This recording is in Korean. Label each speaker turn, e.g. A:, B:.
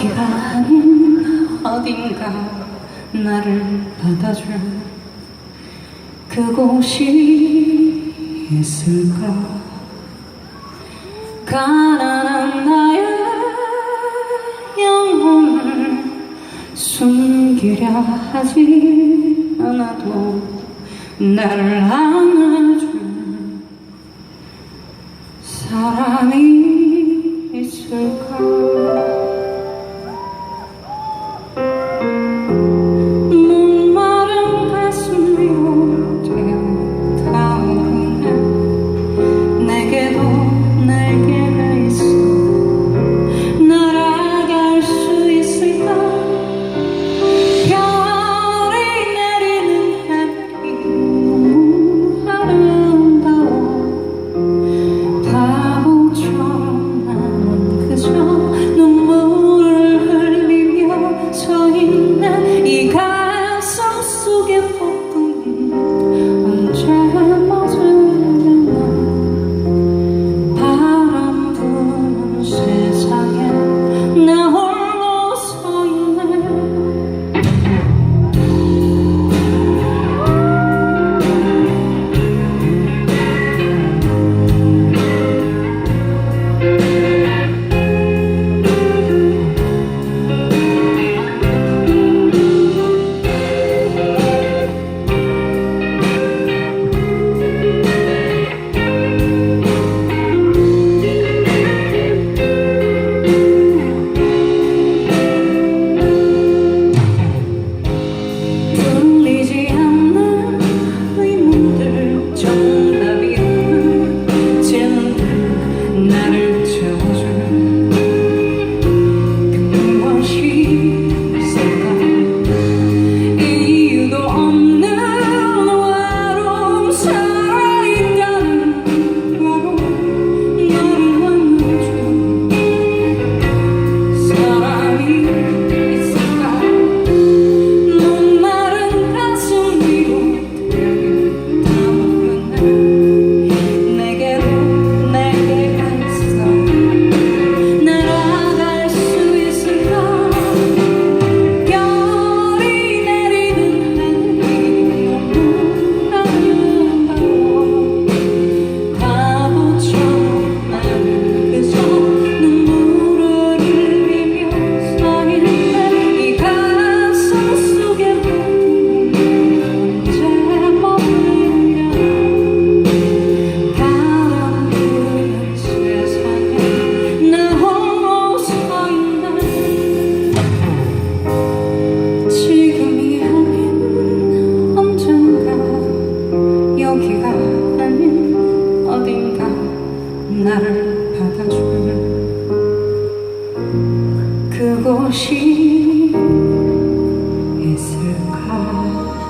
A: 길 아닌 어딘가 나를 받아줘 그곳이 있을까? 가난한 나의 영혼을 숨기려 하지 않아도 나를 안아줘 나를 받아줄 그곳이 있을까?